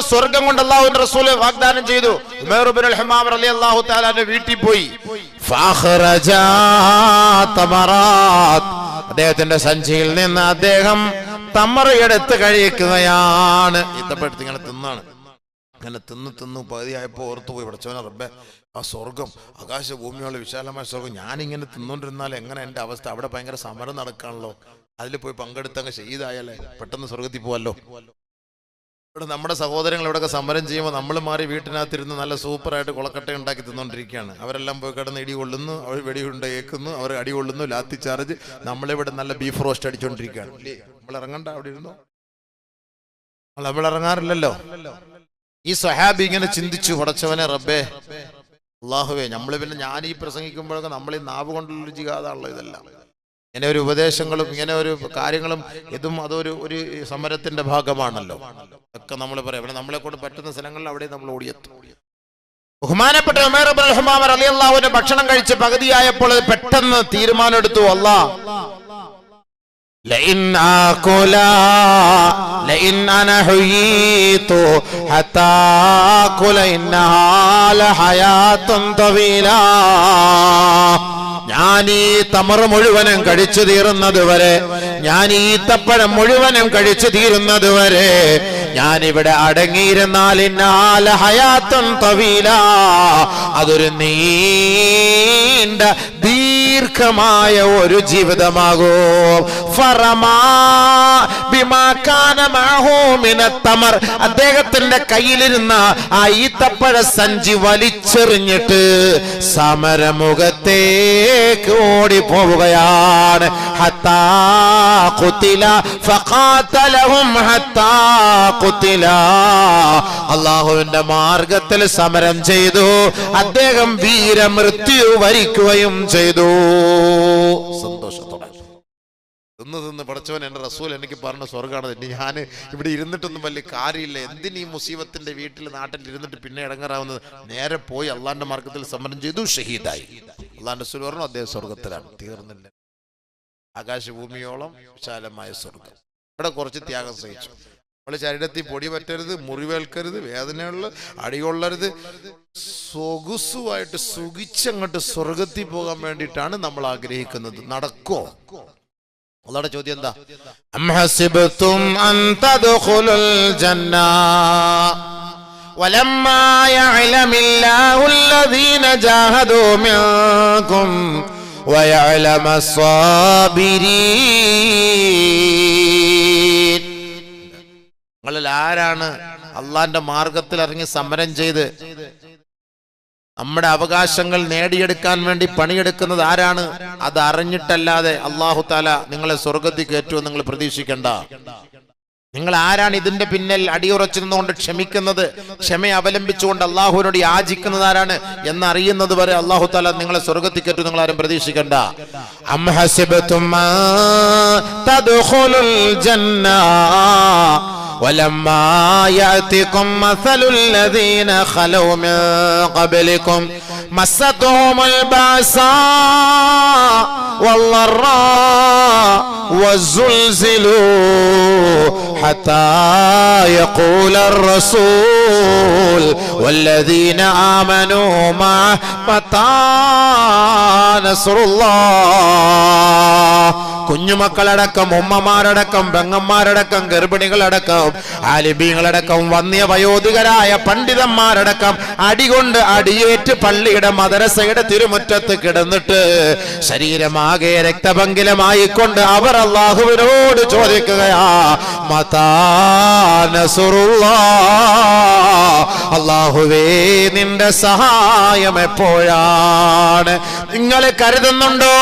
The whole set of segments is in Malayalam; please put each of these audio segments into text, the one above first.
സ്വർഗം കൊണ്ട് അള്ളാഹുവിന്റെ റസൂൽ വാഗ്ദാനം ചെയ്തു. ഉമേർബിൻ അലി അള്ളാഹു താലാന്റെ വീട്ടിൽ പോയി. അദ്ദേഹത്തിന്റെ സഞ്ചിയിൽ നിന്ന് അദ്ദേഹം തമറ കഴിക്കുകയാണ്. ഇത്തപ്പെടുത്തി ഇങ്ങനെ തിന്നാണ്. അങ്ങനെ തിന്ന് തിന്ന് പകുതിയായപ്പോൾ ഓർത്തു പോയി. പഠിച്ചവനെ റബ്ബെ ആ സ്വർഗം ആകാശഭൂമിയുള്ള വിശാലമായ സ്വർഗം. ഞാനിങ്ങനെ തിന്നുകൊണ്ടിരുന്നാൽ എങ്ങനെ എന്റെ അവസ്ഥ? അവിടെ ഭയങ്കര സമരം നടക്കാണല്ലോ. അതിൽ പോയി പങ്കെടുത്തങ്ങ് ചെയ്തായാലേ പെട്ടെന്ന് സ്വർഗത്തിൽ പോവല്ലോ ഇവിടെ നമ്മുടെ സഹോദരങ്ങൾ ഇവിടെയൊക്കെ സമരം ചെയ്യുമ്പോൾ നമ്മൾ മാറി വീട്ടിനകത്തിരുന്ന് നല്ല സൂപ്പറായിട്ട് കുളക്കട്ട ഉണ്ടാക്കി തിന്നുകൊണ്ടിരിക്കുകയാണ് അവരെല്ലാം പോയി കിടന്ന് ഇടി കൊള്ളുന്നു അവർ വെടിയുണ്ട കേൾക്കുന്നു അവർ അടി കൊള്ളുന്നു ലാത്തി ചാർജ്. നമ്മളിവിടെ നല്ല ബീഫ് റോസ്റ്റ് അടിച്ചുകൊണ്ടിരിക്കുകയാണ് നമ്മൾ ഇറങ്ങണ്ട അവിടെ ഇരുന്നോ? നമ്മൾ ഇറങ്ങാറില്ലല്ലോ ഈ സഹാബി ഇങ്ങനെ ചിന്തിച്ചു ഉടച്ചവനെ റബ്ബേ അള്ളാഹുവേ നമ്മൾ പിന്നെ ഞാൻ ഈ പ്രസംഗിക്കുമ്പോഴൊക്കെ നമ്മൾ ഈ നാവ് കൊണ്ടുള്ള ജിഹാദാണല്ലോ ഇതെല്ലാം. ഇങ്ങനെ ഒരു ഉപദേശങ്ങളും ഇങ്ങനെ ഒരു കാര്യങ്ങളും ഇതും അതൊരു ഒരു സമരത്തിന്റെ ഭാഗമാണല്ലോ. ഒക്കെ നമ്മൾ പറയാം. പിന്നെ നമ്മളെ കൊണ്ട് പറ്റുന്ന സ്ഥലങ്ങളിൽ അവിടെ നമ്മൾ ഓടിയെത്തും. ബഹുമാനപ്പെട്ട ഉമേർ റഹ്മാൻ റളിയല്ലാഹുവിന്റെ ഭക്ഷണം കഴിച്ച് പകുതിയായപ്പോൾ പെട്ടെന്ന് പെട്ടെന്ന് തീരുമാനമെടുത്തു. അല്ലാ لئن آكلا لئن أنا حييت حتى آكل إنها لحياة طويلة ഞാൻ ഈ തമർ മുഴുവനും കഴിച്ചു തീരുന്നത് വരെ ഞാൻ ഈ ഈത്തപ്പഴം മുഴുവനും കഴിച്ചു തീരുന്നത് വരെ ഞാൻ ഇവിടെ അടങ്ങിയിരുന്നാൽ ഇന്നാല ഹയാത്തും തവീല. അതൊരു നീണ്ട ദീർഘമായ ഒരു ജീവിതമാകും. ഫറമാ മിനത്തമർ അദ്ദേഹത്തിന്റെ കയ്യിലിരുന്ന ആ ഈത്തപ്പഴ സഞ്ചി വലിച്ചെറിഞ്ഞിട്ട് സമരമുഖത്തേക്ക് ഓടിപ്പോവുകയാണ്. അള്ളാഹുവിന്റെ മാർഗത്തിൽ സമരം ചെയ്തു. അദ്ദേഹം വീരമൃത്യു വരിക്കുകയും ചെയ്തു. സന്തോഷത്തോടെ. തിന്ന് തിന്ന് പഠിച്ചവൻ എന്റെ റസൂൽ എനിക്ക് പറഞ്ഞ സ്വർഗമാണ് ഞാൻ ഇവിടെ ഇരുന്നിട്ടൊന്നും വലിയ കാര്യമില്ല. എന്തിന് ഈ മുസീബത്തിന്റെ വീട്ടിൽ നാട്ടിൽ ഇരുന്നിട്ട് പിന്നെ ഇടങ്ങാറാവുന്നത്? നേരെ പോയി അള്ളാന്റെ മാർഗത്തിൽ സമരം ചെയ്തു ഷഹീദായി. അള്ളാന്റെ റസൂൽ പറഞ്ഞു അദ്ദേഹം സ്വർഗത്തിലാണ് തീർന്നില്ല. ആകാശഭൂമിയോളം വിശാലമായ സ്വർഗം ഇവിടെ കുറച്ച് ത്യാഗം സഹിച്ചു. നമ്മൾ ശരീരത്തിൽ പൊടി പറ്റരുത് മുറിവേൽക്കരുത് വേദനയുള്ള അടികൊള്ളരുത്. സൊഗുസുമായിട്ട് സുഖിച്ചങ്ങോട്ട് സ്വർഗത്തിൽ പോകാൻ വേണ്ടിയിട്ടാണ് നമ്മൾ ആഗ്രഹിക്കുന്നത്. നടക്കോ? അള്ളാടെ ചോദ്യം എന്താ അം ഹസിബ്തും അൻ തദ്ഖുലുൽ ജന്ന ولما يعلم الله الذين جاهدوا منكم ويعلم الصابرين നിങ്ങളിൽ ആരാണ് അള്ളാന്റെ മാർഗത്തിൽ ഇറങ്ങി സമരം ചെയ്ത് നമ്മുടെ അവകാശങ്ങൾ നേടിയെടുക്കാൻ വേണ്ടി പണിയെടുക്കുന്നത് ആരാണ്? അത് അറിഞ്ഞിട്ടല്ലാതെ അള്ളാഹു താല നിങ്ങളെ സ്വർഗത്തിൽ കയറ്റുമെന്ന് നിങ്ങൾ പ്രതീക്ഷിക്കണ്ട. നിങ്ങൾ ആരാണ് ഇതിന്റെ പിന്നിൽ അടിയുറച്ചു നിന്നുകൊണ്ട് ക്ഷമിക്കുന്നത്? ക്ഷമ അവലംബിച്ചുകൊണ്ട് അള്ളാഹുവിനോട് യാചിക്കുന്നത് ആരാണ്? എന്നറിയുന്നത് വരെ അള്ളാഹു താല നിങ്ങളെ സ്വർഗത്തിൽ കയറ്റും നിങ്ങൾ ആരും പ്രതീക്ഷിക്കണ്ട. ولما يأتكم مثل الذين خلوا من قبلكم مستهم البأساء والضراء وزلزلوا حتى يقول الرسول والذين آمنوا معه متى نصر الله؟ കുഞ്ഞുമക്കളടക്കം ഉമ്മമാരടക്കം പെങ്ങന്മാരടക്കം ഗർഭിണികളടക്കം ആലിബീങ്ങളടക്കം വന്യ വയോധികരായ പണ്ഡിതന്മാരടക്കം അടികൊണ്ട് അടിയേറ്റ് പള്ളിയുടെ മദരസയുടെ തിരുമുറ്റത്ത് കിടന്നിട്ട് ശരീരമാകെ രക്തപങ്കിലമായിക്കൊണ്ട് അവർ അള്ളാഹുവിനോട് ചോദിക്കുകയാ മതാനസുറുള്ള അള്ളാഹുവേ നിന്റെ സഹായം എപ്പോഴാണ്? നിങ്ങൾ കരുതുന്നുണ്ടോ?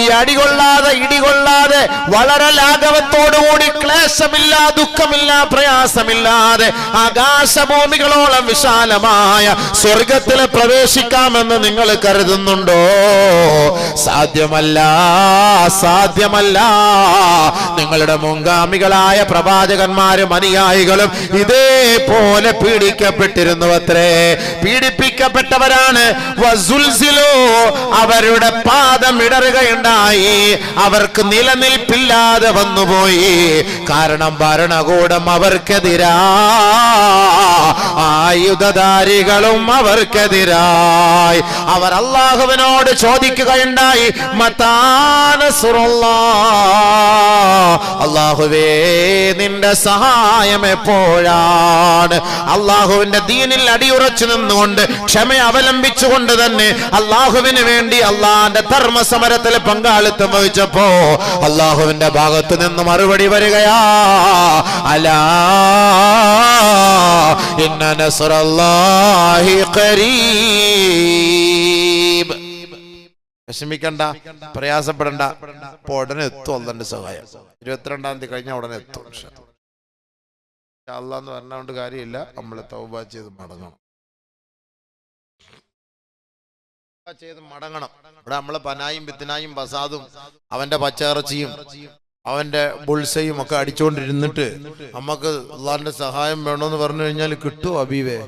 ഈ അടികൊള്ളാതെ ഇടികൊള്ളാതെ വളരെ ലാഘവത്തോടുകൂടി ക്ലേശമില്ല ദുഃഖമില്ല പ്രയാസമില്ലാതെ ആകാശഭൂമികളോളം വിശാലമായ സ്വർഗത്തിൽ പ്രവേശിക്കാമെന്ന് നിങ്ങൾ കരുതുന്നുണ്ടോ? സാധ്യമല്ല സാധ്യമല്ല. നിങ്ങളുടെ മുൻഗാമികളായ പ്രവാചകന്മാരും അനുയായികളും ഇതേപോലെ പീഡിക്കപ്പെട്ടിരുന്നു അത്രേ പീഡിപ്പിക്കപ്പെട്ടവരാണ് അവരുടെ പാദം ഇടറുകയുണ്ടായി. അവർക്ക് നിലനിൽപ്പില്ലാതെ വന്നുപോയി. കാരണം ഭരണകൂടം അവർക്കെതിരാ. ആയുധധാരികളും അവർക്കെതിരായി. അവർ അള്ളാഹുവിനോട് ചോദിക്കുകയുണ്ടായി. അള്ളാഹുവേ നിന്റെ സഹായം എപ്പോഴാണ്? അള്ളാഹുവിന്റെ ദീനിൽ അടിയുറച്ചു നിന്നുകൊണ്ട് ക്ഷമ അവലംബിച്ചുകൊണ്ട് തന്നെ അള്ളാഹുവിന് വേണ്ടി അള്ളാന്റെ ധർമ്മസമരത്തിൽ പങ്കാളിത്തം വഹിച്ചപ്പോ അള്ളാഹുവിന്റെ ഭാഗത്ത് നിന്ന് മറുപടി വരികയാ. അലാ ഇന്ന ഖരീബ്. വിഷമിക്കണ്ട പ്രയാസപ്പെടണ്ട. അപ്പൊ ഉടനെ എത്തും അള്ളന്റെ സഹായം. ഇരുപത്തിരണ്ടാം തീയതി കഴിഞ്ഞാൽ ഉടനെ എത്തും അള്ളാന്ന് പറഞ്ഞുകൊണ്ട് കാര്യമില്ല. നമ്മൾ തൗബ ചെയ്ത് മടങ്ങണം. ചെയ്ത് മടങ്ങണം. ഇവിടെ നമ്മൾ പനായും പിത്തനായും ബസാദും അവന്റെ പച്ചയിറച്ചിയും അവന്റെ ബുൾസയും ഒക്കെ അടിച്ചുകൊണ്ടിരുന്നിട്ട് നമുക്ക് അള്ളാന്റെ സഹായം വേണമെന്ന് പറഞ്ഞു കഴിഞ്ഞാൽ കിട്ടുമോ അബീവേ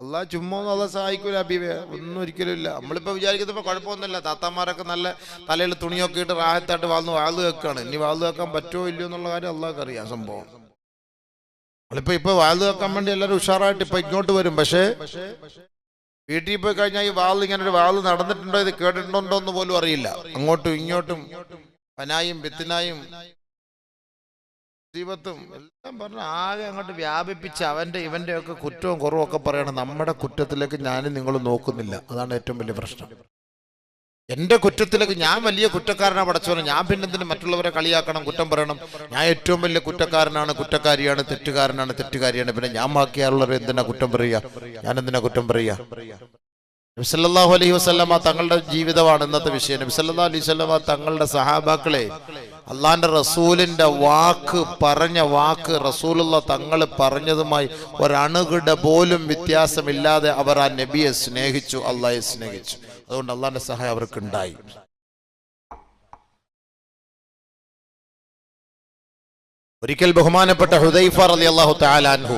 അള്ളാഹ് ചുമ്മാ അള്ളാഹ് സഹായിക്കൂല അബീവേ ഒന്നും ഒരിക്കലും ഇല്ല. നമ്മളിപ്പോ വിചാരിക്കുന്നപ്പോ കുഴപ്പമൊന്നുമില്ല. താത്താമാരൊക്കെ നല്ല തലയിൽ തുണിയൊക്കെ ഇട്ട് റാഹത്തായിട്ട് വാഴ്ന്ന് വാൾ വെക്കാണ്. ഇനി വാൾ വെക്കാൻ പറ്റുമോ ഇല്ലയോ എന്നുള്ള കാര്യം അള്ളാഹ്ക്ക് അറിയാം സംഭവം. നമ്മളിപ്പോ ഇപ്പൊ വാൾ വെക്കാൻ വേണ്ടി എല്ലാവരും ഉഷാറായിട്ട് ഇപ്പൊ ഇങ്ങോട്ട് വരും. പക്ഷേ വീട്ടിൽ പോയി കഴിഞ്ഞാൽ ഈ വാൾ ഇങ്ങനെ ഒരു വാൾ നടന്നിട്ടുണ്ടോ? ഇത് കേട്ടിട്ടുണ്ടോ എന്ന് പോലും അറിയില്ല. അങ്ങോട്ടും ഇങ്ങോട്ടും പനായും വിത്തിനായും ദീപത്തും എല്ലാം പറഞ്ഞ് ആകെ അങ്ങോട്ട് വ്യാപിപ്പിച്ച് അവന്റെ ഇവന്റെ ഒക്കെ കുറ്റവും കുറവും ഒക്കെ പറയണം. നമ്മുടെ കുറ്റത്തിലേക്ക് ഞാനും നിങ്ങളും നോക്കുന്നില്ല. അതാണ് ഏറ്റവും വലിയ പ്രശ്നം. എന്റെ കുറ്റത്തിലേക്ക് ഞാൻ വലിയ കുറ്റക്കാരനാണ് പടച്ചവനും. ഞാൻ പിന്നെ എന്തിനും മറ്റുള്ളവരെ കളിയാക്കണം കുറ്റം പറയണം? ഞാൻ ഏറ്റവും വലിയ കുറ്റക്കാരനാണ് കുറ്റക്കാരിയാണ് തെറ്റുകാരനാണ് തെറ്റുകാരിയാണ്. പിന്നെ ഞാൻ ബാക്കിയാളുള്ളവരെ എന്തിനാ കുറ്റം പറയുക? ഞാൻ എന്തിനാ കുറ്റം പറയുക? നബിസല്ലാഹു അലൈഹി വസ്ലമ തങ്ങളുടെ ജീവിതമാണ് ഇന്നത്തെ വിഷയം. നബിസല്ലാ അലൈഹി സ്വലമ തങ്ങളുടെ സഹാബാക്കളെ അള്ളാന്റെ റസൂലിന്റെ വാക്ക് പറഞ്ഞ വാക്ക് റസൂലുള്ള തങ്ങൾ പറഞ്ഞതുമായി ഒരണുകിട പോലും വ്യത്യാസമില്ലാതെ അവർ ആ നബിയെ സ്നേഹിച്ചു അള്ളാഹെ സ്നേഹിച്ചു. അതുകൊണ്ട് അള്ളാന്റെ സഹായം അവർക്ക് ഉണ്ടായി ഒരിക്കൽ ബഹുമാനപ്പെട്ട ഹുദൈഫ അലി അള്ളാഹു താലാൻഹു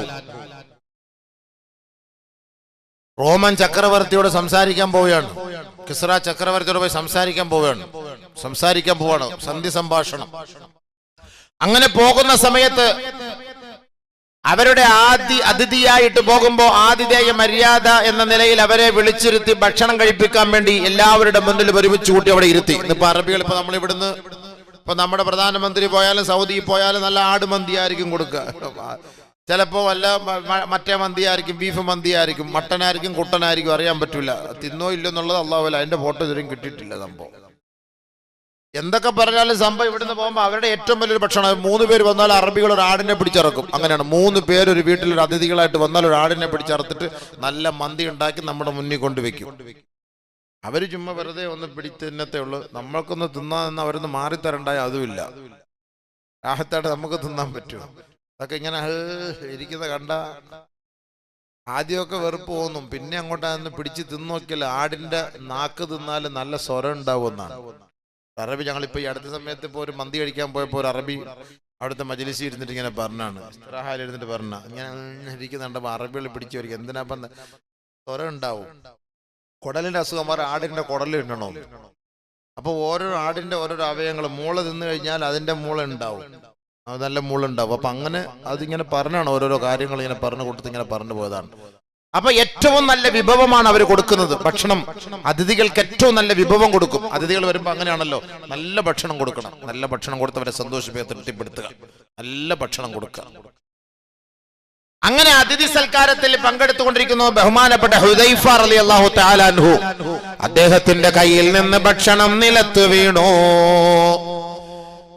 റോമൻ ചക്രവർത്തിയോട് സംസാരിക്കാൻ പോവുകയാണ്. കിസ്ര ചക്രവർത്തിയോട് പോയി സംസാരിക്കാൻ പോവുകയാണ്. സംസാരിക്കാൻ പോവാണ്. സന്ധി സംഭാഷണം. അങ്ങനെ പോകുന്ന സമയത്ത് അവരുടെ ആദ്യ അതിഥിയായിട്ട് പോകുമ്പോൾ ആതിഥേയ മര്യാദ എന്ന നിലയിൽ അവരെ വിളിച്ചിരുത്തി ഭക്ഷണം കഴിപ്പിക്കാൻ വേണ്ടി എല്ലാവരുടെ മുന്നിൽ ഒരുമിച്ച് കൂട്ടി അവിടെ ഇരുത്തി. ഇന്നിപ്പോ അറബികൾ ഇപ്പൊ നമ്മൾ ഇവിടുന്ന് ഇപ്പൊ നമ്മുടെ പ്രധാനമന്ത്രി പോയാലും സൗദി പോയാലും നല്ല ആട് മന്തി ആയിരിക്കും കൊടുക്കുക ചിലപ്പോ വല്ല മറ്റേ മന്തി ആയിരിക്കും ബീഫ് മന്തി ആയിരിക്കും മട്ടനായിരിക്കും കുട്ടനായിരിക്കും അറിയാൻ പറ്റൂല. തിന്നോ ഇല്ലെന്നുള്ളത് അള്ളാഹുല അതിന്റെ ഫോട്ടോ ഇതുവരെയും കിട്ടിയിട്ടില്ല സംഭവം. എന്തൊക്കെ പറഞ്ഞാലും സംഭവം ഇവിടുന്ന് പോകുമ്പോൾ അവരുടെ ഏറ്റവും വലിയൊരു ഭക്ഷണം മൂന്ന് പേര് വന്നാൽ അറബികൾ ഒരു ആടിനെ പിടിച്ചിറക്കും. അങ്ങനെയാണ്. മൂന്ന് പേര് ഒരു വീട്ടിൽ ഒരു അതിഥികളായിട്ട് വന്നാൽ ഒരു ആടിനെ പിടിച്ചറുത്തിട്ട് നല്ല മന്തി ഉണ്ടാക്കി നമ്മുടെ മുന്നിൽ കൊണ്ടുവയ്ക്കും അവർ ചുമ്മാ വെറുതെ ഒന്ന് പിടിത്തിന്നത്തേ ഉള്ളൂ. നമ്മൾക്കൊന്ന് തിന്നാൻ അവരൊന്ന് മാറിത്തരണ്ടായ അതുമില്ല രാഹത്തായിട്ട് നമുക്ക് തിന്നാൻ പറ്റുമോ? അതൊക്കെ ഇങ്ങനെ ഇരിക്കുന്ന കണ്ട. ആദ്യമൊക്കെ വെറുപ്പ് തോന്നും. പിന്നെ അങ്ങോട്ടാന്ന് പിടിച്ച് തിന്നോക്കിയാൽ ആടിന്റെ നാക്ക് തിന്നാൽ നല്ല സ്വരം ഉണ്ടാവുമെന്നാണ് അറബി ഞങ്ങളിപ്പോ ഈ അടുത്ത സമയത്ത് ഇപ്പോ ഒരു മന്തി കഴിക്കാൻ പോയപ്പോ ഒരു അറബി അവിടുത്തെ മജലിസി ഇരുന്നിട്ട് ഇങ്ങനെ പറഞ്ഞാണ്. ഇസ്തിറാഹയിൽ ഇരുന്നിട്ട് പറഞ്ഞ. ഇങ്ങനെ ഇരിക്കുന്നുണ്ടപ്പോ അറബികൾ പിടിച്ചു വരിക എന്തിനാ ഇപ്പൊ സ്വരം ഉണ്ടാവും. കുടലിന്റെ അസുഖം പറ ആടിന്റെ കുടലിൽ ഇണ്ടണോ അപ്പൊ ഓരോ ആടിന്റെ ഓരോരോ അവയവങ്ങൾ മൂള തിന്നു കഴിഞ്ഞാൽ അതിന്റെ മൂള ഉണ്ടാവും. നല്ല മൂള ഉണ്ടാവും. അപ്പൊ അങ്ങനെ അതിങ്ങനെ പറഞ്ഞാണ് ഓരോരോ കാര്യങ്ങൾ ഇങ്ങനെ പറഞ്ഞു കൊടുത്ത് ഇങ്ങനെ പറഞ്ഞു പോയതാണ്. അപ്പൊ ഏറ്റവും നല്ല വിഭവമാണ് അവർ കൊടുക്കുന്നത്. ഭക്ഷണം. അതിഥികൾക്ക് ഏറ്റവും നല്ല വിഭവം കൊടുക്കും. അതിഥികൾ വരുമ്പോ അങ്ങനെയാണല്ലോ. നല്ല ഭക്ഷണം കൊടുക്കണം. നല്ല ഭക്ഷണം കൊടുത്തവരെ സന്തോഷിപ്പിക്കുക തൃപ്തിപ്പെടുത്തുക. നല്ല ഭക്ഷണം കൊടുക്കുക. അങ്ങനെ അതിഥി സൽക്കാരത്തിൽ പങ്കെടുത്തുകൊണ്ടിരിക്കുന്നു ബഹുമാനപ്പെട്ട ഹുദൈഫ അലി അള്ളാഹു താലാൻഹു അദ്ദേഹത്തിന്റെ കയ്യിൽ നിന്ന് ഭക്ഷണം നിലത്ത് വീണു.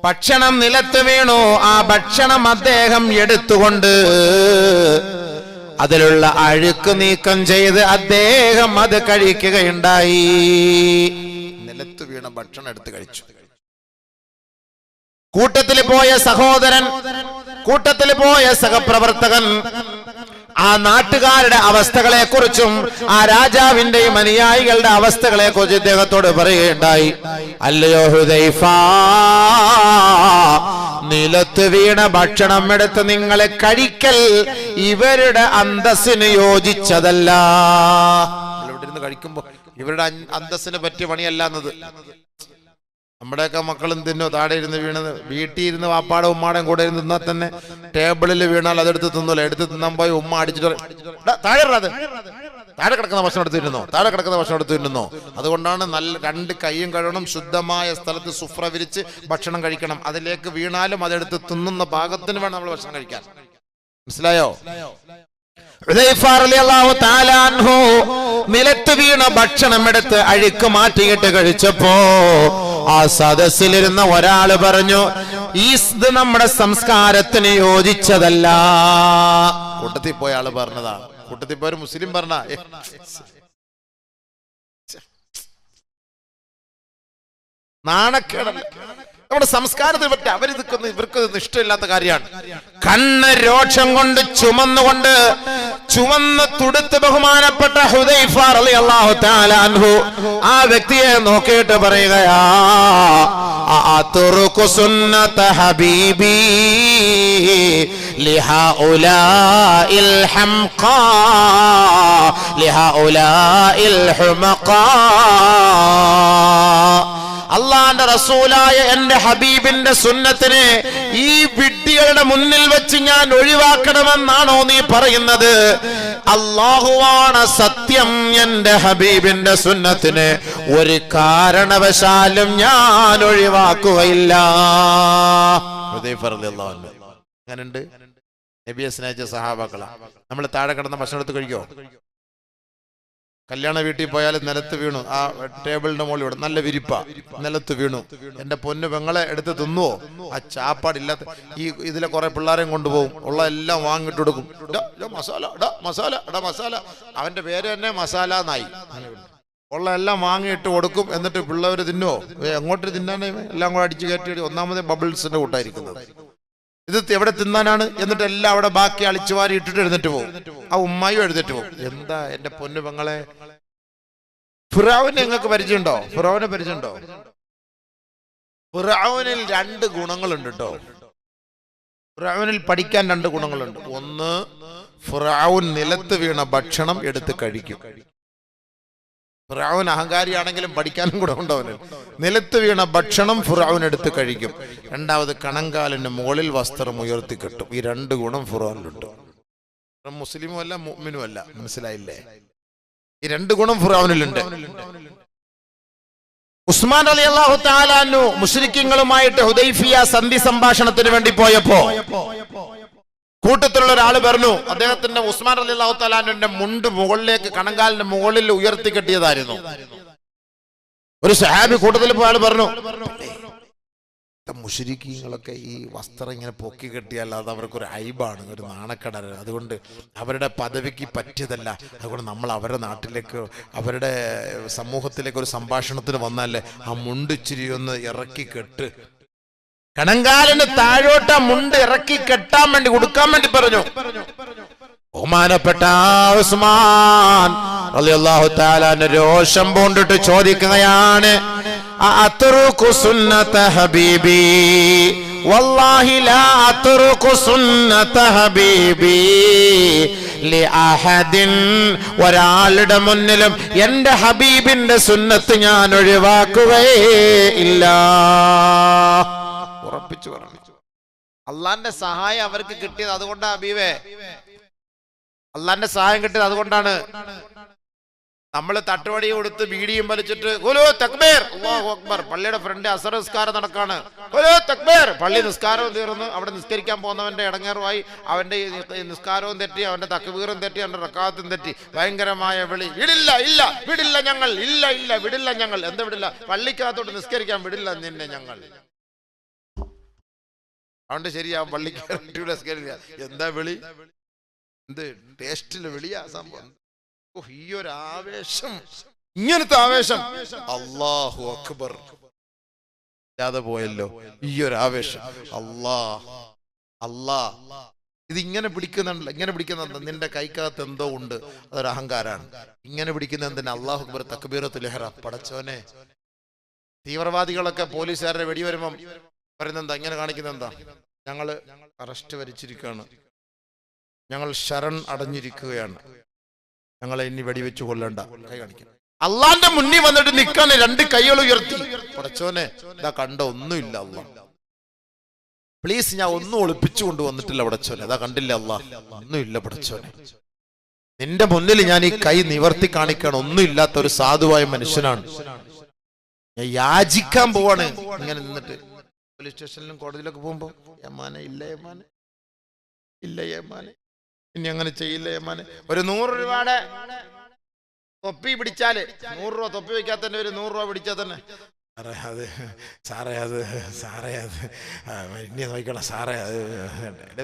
ഭക്ഷണം നിലത്ത് വീണു. ആ ഭക്ഷണം അദ്ദേഹം എടുത്തുകൊണ്ട് അതിലുള്ള അഴുക്ക് നീക്കം ചെയ്ത് അദ്ദേഹം അത് കഴിക്കുകയുണ്ടായി. നിലത്ത് വീണ ഭക്ഷണം എടുത്ത് കഴിച്ചു. കൂട്ടത്തിൽ പോയ സഹോദരൻ കൂട്ടത്തിൽ പോയ സഹപ്രവർത്തകൻ ആ നാട്ടുകാരുടെ അവസ്ഥകളെ കുറിച്ചും ആ രാജാവിന്റെയും അനുയായികളുടെ അവസ്ഥകളെ കുറിച്ച് ഇദ്ദേഹത്തോട് പറയുകയുണ്ടായി. അല്ലയോ ഹുദൈഫ നിലത്ത് വീണ ഭക്ഷണം എടുത്ത് നിങ്ങളെ കഴിക്കൽ ഇവരുടെ അന്തസ്സിന് യോജിച്ചതല്ല. ഇവിടെ ഇരുന്ന് കഴിക്കുമ്പോ ഇവരുടെ അന്തസ്സിന് പറ്റിയ പണിയല്ല എന്നത്. നമ്മുടെയൊക്കെ മക്കളും തിന്നോ താഴെ ഇരുന്ന് വീണത്. വീട്ടിൽ ഇരുന്ന് വാപ്പാടെ ഉമ്മാടേയും കൂടെ ഇരുന്ന് തിന്നാൽ തന്നെ ടേബിളിൽ വീണാൽ അതെടുത്ത് തിന്നല്ലോ എടുത്ത് തിന്നാൻ പോയി ഉമ്മ അടിച്ചിട്ട് താഴെ അത്. താഴെ കിടക്കുന്ന ഭക്ഷണം എടുത്തിരുന്നോ താഴെ കിടക്കുന്ന ഭക്ഷണം എടുത്തിരുന്നോ അതുകൊണ്ടാണ് നല്ല രണ്ട് കൈയും കഴുകണം ശുദ്ധമായ സ്ഥലത്ത് സുഫ്ര വിരിച്ച് ഭക്ഷണം കഴിക്കണം. അതിലേക്ക് വീണാലും അതെടുത്ത് തിന്നുന്ന ഭാഗത്തിന് വേണം നമ്മൾ ഭക്ഷണം കഴിക്കാൻ. മനസ്സിലായോ? നിലത്ത് വീണ ഭക്ഷണം എടുത്ത് അഴുക്ക് മാറ്റിയിട്ട് കഴിച്ചപ്പോ ആ സദസ്സിലിരുന്ന ഒരാൾ പറഞ്ഞു ഈ ഇത് നമ്മുടെ സംസ്കാരത്തിന് യോജിച്ചതല്ല. കൂട്ടത്തിൽ പോയ ആൾ പറഞ്ഞതാ. കൂട്ടത്തിൽ പോയ ഒരു മുസ്ലിം പറഞ്ഞ നാണക്കേടല്ല? നമ്മുടെ സംസ്കാരത്തിൽ പറ്റ അവരിതൊക്കെ ഇവർക്ക് ഇഷ്ടമില്ലാത്ത കാര്യമാണ്. കണ്ണ് രോക്ഷം കൊണ്ട് ചുമന്നുകൊണ്ട് ചുമന്ന് തുടുത്ത് ബഹുമാനപ്പെട്ട ഹുദൈഫ റളിയല്ലാഹു തആല അൻഹു ആ വ്യക്തിയെ നോക്കിയിട്ട് പറയുകയാ ഹംഖാ ലിഹൗലാഇൽ ഹുമഖാ. അള്ളാന്റെ റസൂലായ എന്റെ ഹബീബിന്റെ സുന്നത്തിനെ ഈ വിഡ്ഢികളുടെ മുന്നിൽ വെച്ച് ഞാൻ ഒഴിവാക്കണമെന്നാണോ നീ പറയുന്നത്? അള്ളാഹുവാണ് സത്യം എന്റെ ഹബീബിന്റെ സുന്നത്തിനെ. ഒരു കാരണവശാലും ഞാൻ ഒഴിവാക്കുകയില്ല. അങ്ങനുണ്ട് നബിയെ സ്നേഹിച്ച സഹാബാക്കളാ. നമ്മൾ താഴെ കിടന്ന ഭക്ഷണം എടുത്ത് കഴിക്കോ? കല്യാണ വീട്ടിൽ പോയാൽ നിലത്ത് വീണു. ആ ടേബിളിന്റെ മുകളിൽ ഇവിടെ നല്ല വിരിപ്പ. നിലത്ത് വീണു. എന്റെ പൊന്നു പെങ്ങളെ എടുത്ത് തിന്നുവോ? ആ ചാപ്പാടില്ലാത്ത ഈ ഇതിലെ കുറെ പിള്ളേരെയും കൊണ്ടുപോകും. ഉള്ള എല്ലാം വാങ്ങിട്ട് കൊടുക്കും. "ഡാ, ഡാ, മസാല ഡാ മസാല ഡാ മസാല. അവന്റെ പേര് തന്നെ മസാല നായി. ഉള്ള എല്ലാം വാങ്ങിയിട്ട് കൊടുക്കും. എന്നിട്ട് പിള്ളേർ തിന്നുവോ? എങ്ങോട്ട് തിന്നാനേ എല്ലാം കൂടെ അടിച്ചു കയറ്റി ഒന്നാമത് ബബിൾസിന്റെ കൂട്ടായിരിക്കുന്നത്. ഇത് എവിടെ തിന്നാനാണ്? എന്നിട്ട് എല്ലാം അവിടെ ബാക്കി അളിച്ചു വാരി ഇട്ടിട്ട് എഴുന്നേറ്റ് പോകും ആ ഉമ്മായും എഴുന്നേറ്റ് പോകും എന്താ എന്റെ പൊന്നു പെങ്ങളെ ഫിറാവിനെ നിങ്ങൾക്ക് പരിചയമുണ്ടോ? ഫിറാവിനെ പരിചയമുണ്ടോ? ഫിറാവിനിൽ രണ്ട് ഗുണങ്ങളുണ്ട് കേട്ടോ ഫിറാവിനിൽ പഠിക്കാൻ രണ്ട് ഗുണങ്ങളുണ്ട്. ഒന്ന് ഫിറാവുൻ നിലത്ത് വീണ ഭക്ഷണം എടുത്ത് കഴിക്കും. ഫിറാവുൻ അഹങ്കാരിയാണെങ്കിലും പഠിക്കാനും കൂടെ ഉണ്ടവന് നിലത്ത് വീണ ഭക്ഷണം ഫിറാവുൻ എടുത്ത് കഴിക്കും. രണ്ടാമത് കണങ്കാലിന് മുകളിൽ വസ്ത്രം ഉയർത്തി കെട്ടും. ഈ രണ്ട് ഗുണം ഫിറാവിനുണ്ട് മുസ്ലിമും അല്ല മുഅ്മിനും അല്ല. മനസ്സിലായില്ലേ? ഈ രണ്ട് ഗുണം ഫിറാവിനിലുണ്ട് ഉസ്മാൻ അലി അള്ളാഹു താലാനു മുസ്ലിക്കുകളുമായിട്ട് ഹുദൈഫിയ സന്ധി സംഭാഷണത്തിന് വേണ്ടി പോയപ്പോ കൂട്ടത്തിലുള്ള ഒരാൾ പറഞ്ഞു അദ്ദേഹത്തിന്റെ ഉസ്മാൻ അലി അള്ളാഹു മുണ്ട് മുകളിലേക്ക് കണങ്കാലിന്റെ മുകളിൽ ഉയർത്തി കെട്ടിയതായിരുന്നു. ഒരു സഹാബി കൂട്ടത്തിൽ പോയ ആൾ പറഞ്ഞു മുഷിരിക്കീങ്ങളൊക്കെ ഈ വസ്ത്രം ഇങ്ങനെ പൊക്കി കെട്ടിയാൽ അത് അവർക്കൊരു ഐബാണ് ഒരു നാണക്കടൽ അതുകൊണ്ട് അവരുടെ പദവിക്ക് പറ്റിയതല്ല. അതുകൊണ്ട് നമ്മൾ അവരുടെ നാട്ടിലേക്ക് അവരുടെ സമൂഹത്തിലേക്ക് ഒരു സംഭാഷണത്തിന് വന്നാലേ ആ മുണ്ടിച്ചിരി ഒന്ന് ഇറക്കി കെട്ട് കണങ്കാലിന് താഴോട്ട മുണ്ട് ഇറക്കി കെട്ടാൻ വേണ്ടി കൊടുക്കാൻ വേണ്ടി പറഞ്ഞു. ബഹുമാനപ്പെട്ട ഉസ്മാൻ തആലാന്റെ രോഷം പൂണ്ടിട്ട് ചോദിക്കുകയാണ് ഹബീബി? ഒരാളുടെ മുന്നിലും എന്റെ ഹബീബിന്റെ സുന്നത്ത് ഞാൻ ഒഴിവാക്കുകയേ ഇല്ല. ഉറപ്പിച്ചു പറഞ്ഞു. അള്ളാന്റെ സഹായം അവർക്ക് കിട്ടിയത് അതുകൊണ്ടാണ് അബീവേ അള്ളാന്റെ സഹായം കിട്ടിയത് അതുകൊണ്ടാണ്. നമ്മൾ തട്ടുവടി കൊടുത്ത് ബീഡിയും വലിച്ചിട്ട് ഓലോ തക്ബേർ. അക്ബർ. പള്ളിയുടെ ഫ്രണ്ട് അസർ നിസ്കാരം നടക്കാണ്. ഓലോ തക്ബേർ. പള്ളി നിസ്കാരവും തീർന്നു അവിടെ നിസ്കരിക്കാൻ പോകുന്നവന്റെ ഇടങ്ങേറുമായി അവന്റെ നിസ്കാരവും തെറ്റി അവന്റെ തക്ബീറും തെറ്റി അവന്റെ റക്കാത്തും തെറ്റി. ഭയങ്കരമായ വിളി. വിടില്ല ഇല്ല വിടില്ല ഞങ്ങൾ ഇല്ല ഇല്ല വിടില്ല ഞങ്ങൾ. എന്താ വിടില്ല? പള്ളിക്കകത്തോട്ട് നിസ്കരിക്കാൻ വിടില്ല നിന്നെ ഞങ്ങൾ. അതുകൊണ്ട് ശരിയാ പള്ളിക്ക് എന്താ വിളി? എന്ത് ടേസ്റ്റിൽ വിളിയാ സംഭവം. ഓ ഈ ഒരു ആവേശം. ഇങ്ങനത്തെ ആവേശം. അള്ളാഹു അക്ബർ. ഇല്ലാതെ പോയല്ലോ. ഈ ഒരു ആവേശം. അല്ലാ അല്ലാ. ഇത് ഇങ്ങനെ പിടിക്കുന്നുണ്ടല്ലോ. ഇങ്ങനെ പിടിക്കുന്നുണ്ട് നിന്റെ കൈക്കകത്ത് എന്തോ ഉണ്ട്. അതൊരു അഹങ്കാരാണ്. ഇങ്ങനെ പിടിക്കുന്ന എന്തിനാ? അള്ളാഹു അക്ബർ തക്ബീറത്ത് ലഹറ പടച്ചോനെ. തീവ്രവാദികളൊക്കെ പോലീസുകാരുടെ വെടി വരുമ്പം പറയുന്നത് എന്താ ഇങ്ങനെ കാണിക്കുന്നത് എന്താ ഞങ്ങൾ അറസ്റ്റ് വരിച്ചിരിക്കുകയാണ് ഞങ്ങൾ ശരൺ അടഞ്ഞിരിക്കുകയാണ്. ഞങ്ങളെ ഇനി വെടിവെച്ച് കൊല്ലണ്ട. കൈ കാണിക്കണം അള്ളാന്റെ മുന്നിൽ വന്നിട്ട് നിൽക്കാൻ രണ്ട് കൈകൾ ഉയർത്തി. പടച്ചോനെ ഇതാ കണ്ട ഒന്നുമില്ല അല്ല പ്ലീസ് ഞാൻ ഒന്നും ഒളിപ്പിച്ചു കൊണ്ടുവന്നിട്ടില്ല പടച്ചോനെ. അതാ കണ്ടില്ല അല്ല ഒന്നുമില്ല പടച്ചോനെ. നിന്റെ മുന്നിൽ ഞാൻ ഈ കൈ നിവർത്തി കാണിക്കാൻ ഒന്നുമില്ലാത്ത ഒരു സാധുവായ മനുഷ്യനാണ്. ഞാൻ യാചിക്കാൻ പോവാണ്. ഇങ്ങനെ നിന്നിട്ട്. പോലീസ് സ്റ്റേഷനിലും കോടതിയിലൊക്കെ പോകുമ്പോൾ യമാനെ ഇല്ല യമാനെ ഇല്ല യമാനെ ഇനി അങ്ങനെ ചെയ്യില്ല യമാനെ. ഒരു നൂറ് രൂപയുടെ തൊപ്പി പിടിച്ചാൽ നൂറ് രൂപ തൊപ്പി വെക്കാത്തന്നെ ഒരു നൂറ് രൂപ പിടിച്ചാൽ തന്നെ. സാറേ അത് സാറേ അത് സാറേ അത് ഇനി നോക്കണം സാറേ അത്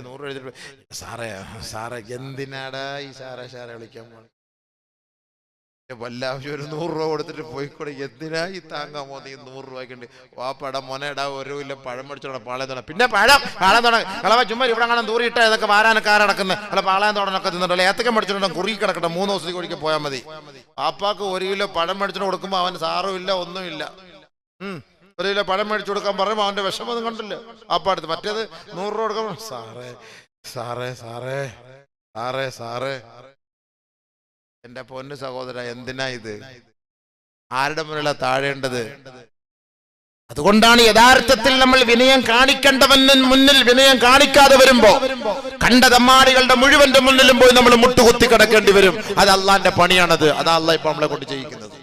നൂറ് എഴുതിട്ട് സാറേ സാറേ എന്തിനാടാ ഈ സാറേ സാറേ വിളിക്കാൻ പോണെ? വല്ലാവശ്യം ഒരു നൂറ് രൂപ കൊടുത്തിട്ട് പോയിക്കൂടെ എന്തിനാ ഈ താങ്ങാൻ പോകുന്നത് ഈ നൂറ് രൂപയ്ക്കുണ്ട്. വാപ്പടാ മോനേടാ ഒരു ഇല്ല പഴം പഠിച്ചോടാ പാളയം തുടങ്ങി പിന്നെ പഴം പാളയം തുടങ്ങി കളവ ചുമ്മാ ഇവിടെ കാണാൻ ദൂരിട്ട ഇതൊക്കെ വാരാനക്കാര നടക്കുന്നത് അല്ല പാളയം തുടങ്ങൊക്കെ തിന്നിട്ടല്ലേ ഏത്തൊക്കെ മേടിച്ചിട്ടുണ്ടോ കുറുകി കിടക്കട്ടെ മൂന്ന് ദിവസത്തേക്ക് ഒഴിക്കാൻ പോയാൽ മതി. വാപ്പാക്ക് ഒരു കിലോ പഴം മേടിച്ചിട്ട് കൊടുക്കുമ്പോൾ അവൻ സാറും ഇല്ല ഒന്നും ഇല്ല. ഒരു കിലോ പഴം മേടിച്ചു കൊടുക്കാൻ പറയുമ്പോൾ അവന്റെ വിഷമൊന്നും കണ്ടില്ല. വാപ്പ അടുത്ത് മറ്റേത് നൂറ് രൂപ കൊടുക്കാൻ സാറേ സാറേ സാറേ സാറേ സാറേ. എന്റെ പൊന്നു സഹോദര എന്തിനാ ഇത്? ആരുടെ മുന്നിലാ താഴേണ്ടത്? അതുകൊണ്ടാണ് യഥാർത്ഥത്തിൽ നമ്മൾ വിനയം കാണിക്കേണ്ടവന് മുന്നിൽ വിനയം കാണിക്കാതെ വരുമ്പോ കണ്ട തമ്മാടികളുടെ മുഴുവന്റെ മുന്നിലും പോയി നമ്മൾ മുട്ടുകുത്തി കിടക്കേണ്ടി വരും. അത് അള്ളാന്റെ പണിയാണത്. അതാ അല്ല ഇപ്പൊ നമ്മളെ കൊണ്ട് ചെയ്യിക്കുന്നത്.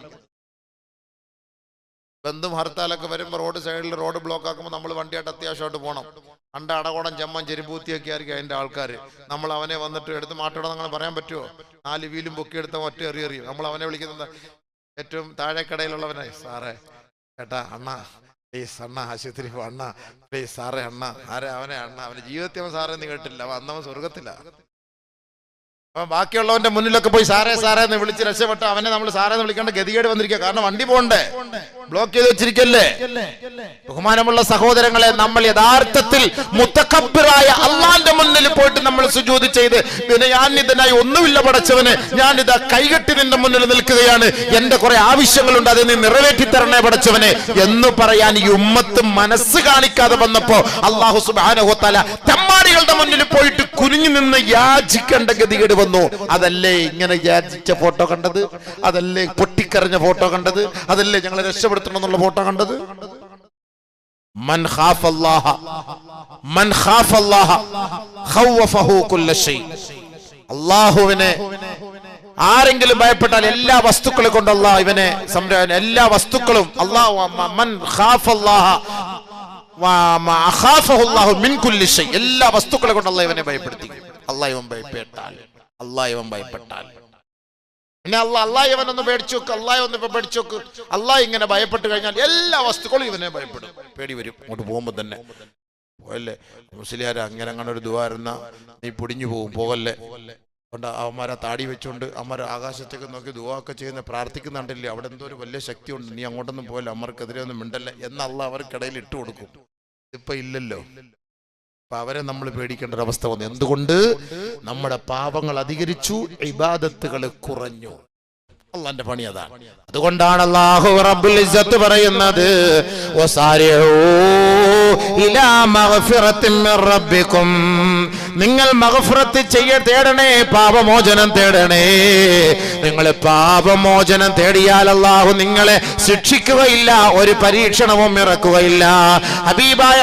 ബന്ധും ഹർത്താലൊക്കെ വരുമ്പോൾ റോഡ് സൈഡിൽ റോഡ് ബ്ലോക്ക് ആക്കുമ്പോൾ നമ്മൾ വണ്ടിയായിട്ട് അത്യാവശ്യമായിട്ട് പോകണം അണ്ട അടകോടം ചെമ്മൻ ചെരുപ്പൂത്തിയൊക്കെ ആയിരിക്കും അതിന്റെ ആൾക്കാർ നമ്മൾ അവനെ വന്നിട്ട് എടുത്ത് മാറ്റണം എന്നങ്ങനെ പറയാൻ പറ്റുമോ നാല് വീലും പൊക്കി എടുത്ത ഒറ്റ എറി എറിയും. നമ്മൾ അവനെ വിളിക്കുന്നത് ഏറ്റവും താഴെക്കടയിലുള്ളവനെ. സാറേ ചേട്ടാ അണ്ണ പ്ലീസ് അണ്ണ ആശുപത്രി അണ്ണ പ്ലീസ് സാറേ അണ്ണ. ആരെ അവനെ? അണ്ണ അവന് ജീവിതത്തിൽ അവൻ സാറേ എന്ന് കേട്ടില്ല. അവൻ അന്നവൻ സ്വർഗത്തില്ല അപ്പൊ ബാക്കിയുള്ളവന്റെ മുന്നിലൊക്കെ പോയി സാറേ സാറേ എന്ന് വിളിച്ച് രക്ഷപ്പെട്ട് അവനെ നമ്മൾ സാറേ എന്ന് വിളിക്കേണ്ട ഗതികേട് വന്നിരിക്കുക. കാരണം വണ്ടി പോണ്ടേ? ബ്ലോക്ക് ചെയ്ത് വെച്ചിരിക്കല്ലേ? ബഹുമാനമുള്ള സഹോദരങ്ങളെ നമ്മൾ യഥാർത്ഥത്തിൽ മുത്തക്കബിറായ അള്ളാന്റെ മുന്നിൽ പോയിട്ട് നമ്മൾ സുജൂതി ചെയ്ത് പിന്നെ ഞാൻ ഇതിനായി ഒന്നുമില്ല പടച്ചവന് ഞാൻ ഇത് കൈകെട്ടി നിന്റെ മുന്നിൽ നിൽക്കുകയാണ്. എന്റെ കുറെ ആവശ്യങ്ങളുണ്ട് അത് നീ നിറവേറ്റി തരണേ പടച്ചവനെ എന്ന് പറയാൻ ഈ ഉമ്മത്ത് മനസ്സ് കാണിക്കാതെ വന്നപ്പോ അള്ളാഹു സുബാനഹോത്തല തെമ്മാടികളുടെ മുന്നിൽ പോയിട്ട് കുനിഞ്ഞു നിന്ന് യാചിക്കേണ്ട ഗതികേട് വന്നു. അതല്ലേ ഇങ്ങനെ യാചിച്ച ഫോട്ടോ കണ്ടത്? അതല്ലേ പൊട്ടിക്കറിഞ്ഞ ഫോട്ടോ കണ്ടത്? അതല്ലേ ഞങ്ങളെ രക്ഷപ്പെടുത്തണം എന്നുള്ള ഫോട്ടോ കണ്ടത്? മൻ അല്ലാഹ മൻ അല്ലാഹ കുല്ല അല്ലാഹുവിനെ ആരെങ്കിലും ഭയപ്പെട്ടാൽ എല്ലാ വസ്തുക്കളെ കൊണ്ട് ഇവനെ സംര എല്ലാ വസ്തുക്കളും അള്ളാഹു മൻ അല്ലാഹ എല്ലാ വസ്തുക്കളെ കൊണ്ട് അള്ളാഹുവിനെ ഭയപ്പെടുത്തി. അള്ളാഹുവൻ ഭയപ്പെട്ടാൽ. അള്ളാഹുവൻ ഭയപ്പെട്ടാൽ. പിന്നെ അള്ളാഹ് അള്ളാഹ് ഒന്ന് പേടിച്ചു നോക്ക്. അള്ളാഹ് ഒന്ന് ഇപ്പൊ പേടിച്ചു നോക്ക്. അള്ളാഹ് ഇങ്ങനെ ഭയപ്പെട്ട് കഴിഞ്ഞാൽ എല്ലാ വസ്തുക്കളും ഇവനെ ഭയപ്പെടും. പേടി വരും. അങ്ങോട്ട് പോകുമ്പോ തന്നെ. പോയല്ലേ മുസ്ലിയാർ അങ്ങനെ അങ്ങനെ ഒരു ദുവാരുന്ന നീ പൊടിഞ്ഞു പോകും. പോകല്ലേ കൊണ്ട് അവന്മാരെ താടി വെച്ചുകൊണ്ട് അവന്മാർ ആകാശത്തേക്ക് നോക്കി ദുവാക്കെ ചെയ്യുന്ന പ്രാർത്ഥിക്കുന്നുണ്ടല്ലേ? അവിടെ എന്തോ ഒരു വലിയ ശക്തിയുണ്ട്. നീ അങ്ങോട്ടൊന്നും പോകല്ല അമ്മർക്കെതിരെ ഒന്നും മിണ്ടല്ല? എന്നല്ല അവർക്കിടയിൽ ഇട്ട് കൊടുക്കും. ഇതിപ്പോ ഇല്ലല്ലോ. അപ്പൊ അവരെ നമ്മൾ പേടിക്കേണ്ട ഒരു അവസ്ഥ വന്നു. എന്തുകൊണ്ട്? നമ്മുടെ പാപങ്ങൾ അധികരിച്ചു ഇബാദത്തുകൾ കുറഞ്ഞു. അള്ളാന്റെ പണി അതാണ് അതുകൊണ്ടാണ് അള്ളാഹു റബ്ബുൽ ഇസ്സത്ത് പറയുന്നത് ഇലാ മഗ്ഫിറത്തിൻ മിർ റബ്ബിക്കും നിങ്ങൾ മകഫുറത്ത് ചെയ്യ തേടണേ പാപമോചനം തേടണേ. നിങ്ങൾ പാപമോചനം തേടിയാൽ അള്ളാഹു നിങ്ങളെ ശിക്ഷിക്കുകയില്ല ഒരു പരീക്ഷണവും ഇറക്കുകയില്ല. ഹബീബായ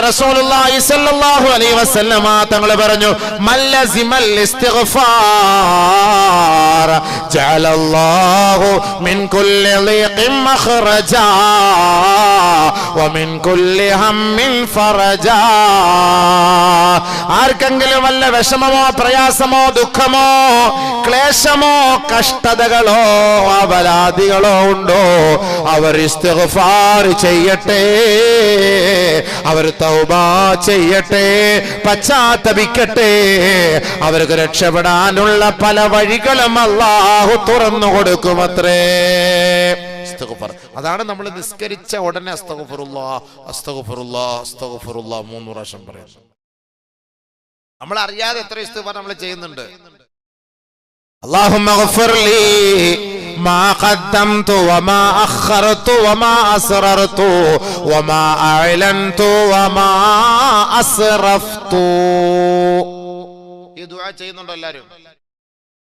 സ്വല്ലല്ലാഹു അലൈഹി വസല്ലമ തങ്ങൾ പറഞ്ഞു ഇസ്തിഗ്ഫാർ ജഅലല്ലാഹു മിൻ കുല്ലി ളീഖിൻ വമിൻ കുല്ലി ആർക്കെങ്കിലും വല്ല വിഷമമോ പ്രയാസമോ ദുഃഖമോ ക്ലേശമോ കഷ്ടതകളോ അപരാധികളോ ഉണ്ടോ? അവർ ഇസ്തിഗ്ഫാർ ചെയ്യട്ടെ. അവർ തൗബ ചെയ്യട്ടെ. പശ്ചാത്തപിക്കട്ടെ. അവർക്ക് രക്ഷപ്പെടാനുള്ള പല വഴികളും അള്ളാഹു തുറന്നു കൊടുക്കുമത്രേ. അതാണ് നമ്മൾ നിസ്കരിച്ച ഉടനെ അസ്തഗഫറുള്ള അസ്തഗഫറുള്ള അസ്തഗഫറുള്ള മൂന്ന് പ്രാവശ്യം പറയുന്നത്. നമ്മൾ അറിയാതെ എത്ര ഇസ്തിഫാർ നമ്മൾ ചെയ്യുന്നുണ്ട്. ഈ ദുആ ചെയ്യുന്നുണ്ടോ എല്ലാരും?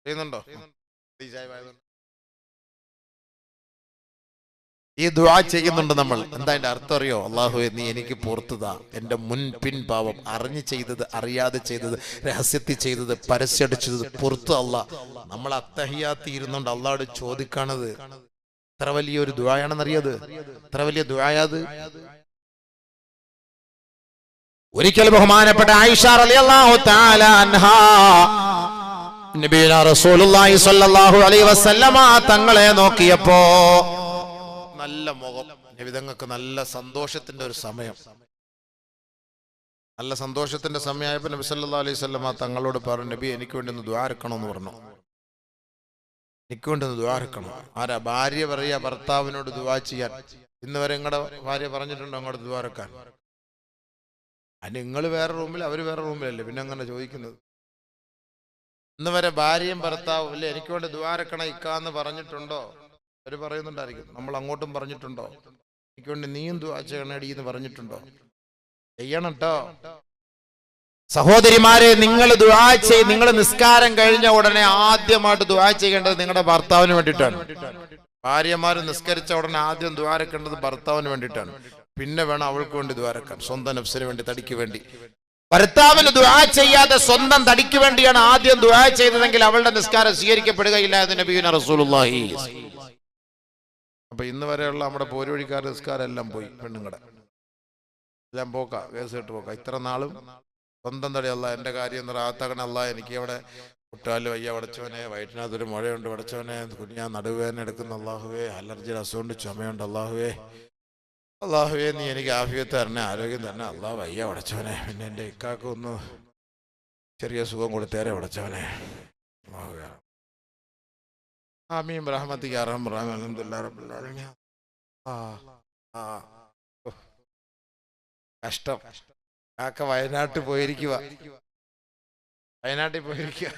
ചെയ്യുന്നുണ്ടോ? ഈ ദുആ ചെയ്യുന്നുണ്ട് നമ്മൾ. എന്താ എന്റെ അർത്ഥം അറിയോ? അള്ളാഹു നീ എനിക്ക് പുറത്തുതാ. എന്റെ മുൻ പിൻഭാവം അറിഞ്ഞു ചെയ്തത് അറിയാതെ ചെയ്തത് രഹസ്യത്തിൽ ചെയ്തത് പരസ്യടിച്ചത് പുറത്ത് അല്ല. നമ്മൾ അത്തഹിയാത്തി ഇരുന്നുകൊണ്ട് അള്ളാഹോട് ചോദിക്കാണത്. എത്ര വലിയൊരു ദുആയാണെന്നറിയത്? എത്ര വലിയ ദുആയാത്? ഒരിക്കൽ ബഹുമാനപ്പെട്ട ആയിഷ റളിയല്ലാഹു തആല അൻഹാ നബിയുനാ റസൂലുള്ളാഹി സ്വല്ലല്ലാഹു അലൈഹി വസല്ലമ തങ്ങളെ നോക്കിയപ്പോ നല്ല മുഖം നബിതങ്ങൾക്ക് നല്ല സന്തോഷത്തിന്റെ ഒരു സമയം. നല്ല സന്തോഷത്തിന്റെ സമയമായപ്പോൾ നബി സല്ലാ അലൈഹി വസല്ലമ തങ്ങളോട് പറഞ്ഞു നബി എനിക്ക് വേണ്ടി ഒന്ന് ദ്വാരക്കണമെന്ന് പറഞ്ഞു. എനിക്ക് വേണ്ടി ഒന്ന് ദ്വാരക്കണം ആരാ ഭാര്യ പറയുക ഭർത്താവിനോട് ദുവാ ചെയ്യാൻ. ഇന്ന് വരെ നിങ്ങളുടെ ഭാര്യ പറഞ്ഞിട്ടുണ്ടോ അങ്ങോട്ട് ദ്വാരക്കാൻ അതിന് നിങ്ങൾ വേറെ റൂമിൽ അവർ വേറെ റൂമിലല്ലേ പിന്നെ അങ്ങനെ ചോദിക്കുന്നത്? ഇന്ന് വരെ ഭാര്യയും ഭർത്താവും അല്ലേ എനിക്ക് വേണ്ടി ദ്വാരക്കണ ഇക്കാന്ന് പറഞ്ഞിട്ടുണ്ടോ? അവർ പറയുന്നുണ്ടായിരിക്കും നമ്മൾ അങ്ങോട്ടും പറഞ്ഞിട്ടുണ്ടോ? എനിക്ക് വേണ്ടി നീയും ദുആ എന്ന് പറഞ്ഞിട്ടുണ്ടോ? ചെയ്യണം കേട്ടോ സഹോദരിമാരെ നിങ്ങൾ ദുആ ചെയ് നിങ്ങൾ നിസ്കാരം കഴിഞ്ഞ ഉടനെ ആദ്യമായിട്ട് ദുആ ചെയ്യേണ്ടത് നിങ്ങളുടെ ഭർത്താവിന് വേണ്ടിയിട്ടാണ്. ഭാര്യമാര് നിസ്കരിച്ച ഉടനെ ആദ്യം ദ്വാരക്കേണ്ടത് ഭർത്താവിന് വേണ്ടിയിട്ടാണ്. പിന്നെ വേണം അവൾക്ക് വേണ്ടി ദ്വാരക്കാൻ സ്വന്തം നഫ്സിന് വേണ്ടി തടിക്ക് വേണ്ടി. ഭർത്താവിന് ദുആ ചെയ്യാതെ സ്വന്തം തടിക്ക് വേണ്ടിയാണ് ആദ്യം ദുആ ചെയ്തതെങ്കിൽ അവളുടെ നിസ്കാരം സ്വീകരിക്കപ്പെടുകയില്ല എന്ന് നബീന റസൂലുള്ളാഹി. അപ്പൊ ഇന്ന് വരെയുള്ള നമ്മുടെ പോരുവഴിക്കാർ എല്ലാം പോയി പെണ്ണുങ്ങളുടെ എല്ലാം പോക്ക കേസ് ഇട്ട് പോക്ക. ഇത്ര നാളും സ്വന്തം തടിയല്ല എന്റെ കാര്യം റാത്താക്കണല്ല എനിക്ക് അവിടെ കുട്ടാലും വയ്യ വടച്ചവനെ വയറ്റിനകത്തൊരു മഴയുണ്ട് വടച്ചവനെ കുഞ്ഞാ നടുവേദന എടുക്കുന്ന അള്ളാഹുവേ അലർജിയുടെ അസുഖമുണ്ട് ചുമയുണ്ട് അള്ളാഹുവേ അള്ളാഹുവേ നീ എനിക്ക് ആഫിയത്ത് തരണേ ആരോഗ്യം തന്നെ അള്ളാഹ് വയ്യ വടച്ചവനെ പിന്നെ എന്റെ ഇക്കാക്കൊന്ന് ചെറിയ സുഖം കൊടുത്തേരെ വടച്ചവനെ. അള്ളാഹുവേ ആമീൻ. റഹ്മത്തിക്ക് അറഹം റഹ്മ അൽഹംദുലില്ലാ റബ്ബിൽ ആലമീൻ. ആ ആ. കഷ്ടം. കാക്ക വയനാട്ടിൽ പോയിരിക്കുക വയനാട്ടിൽ പോയിരിക്കുക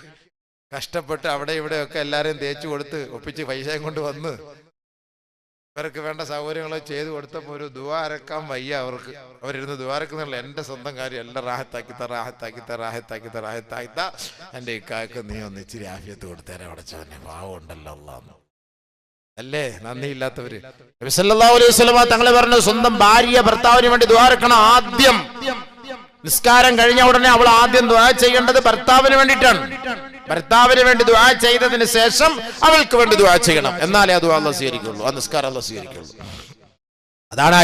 കഷ്ടപ്പെട്ട് അവിടെ ഇവിടെയൊക്കെ എല്ലാരെയും തേച്ചു കൊടുത്ത് ഒപ്പിച്ച് പൈസയും കൊണ്ട് വന്ന് ഇവർക്ക് വേണ്ട സൗകര്യങ്ങൾ ചെയ്തു കൊടുത്തപ്പോൾ ഒരു ദുവാരക്കാൻ വയ്യ അവർക്ക്. അവരിരുന്ന് ദുവാരക്കുന്നുള്ള എന്റെ സ്വന്തം കാര്യം എല്ലാം റാഹത്താക്കി റാഹത്താക്കിത്ത റാഹത്താക്കിത്ത റാഹത്താക്കിത്ത. ത എന്റെ ഇക്കാക്ക് നീ ഒന്ന് ഇച്ചിരി ആഫിയത്ത് കൊടുത്തേരെ അടച്ചവനെ പാവമുണ്ടല്ലോ അല്ലാന്ന് അല്ലേ? നന്ദിയില്ലാത്തവര്. നബി സല്ലല്ലാഹു അലൈഹി വസല്ലമ തങ്ങളെ പറഞ്ഞു സ്വന്തം ഭാര്യ ഭർത്താവിന് വേണ്ടി ദ്വാരക്കണം ആദ്യം. നിസ്കാരം കഴിഞ്ഞ ഉടനെ അവൾ ആദ്യം ദ്വാര ചെയ്യേണ്ടത് ഭർത്താവിന് വേണ്ടിയിട്ടാണ്. ഭർത്താവിന് വേണ്ടി ദുവാ ചെയ്തതിന് ശേഷം അവൾക്ക് വേണ്ടി ദുവാ ചെയ്യണം. എന്നാലേ അത് അല്ല സ്വീകരിക്കുള്ളൂ. ആ നിസ്കാരം അല്ല സ്വീകരിക്കുള്ളൂ. അതാണ്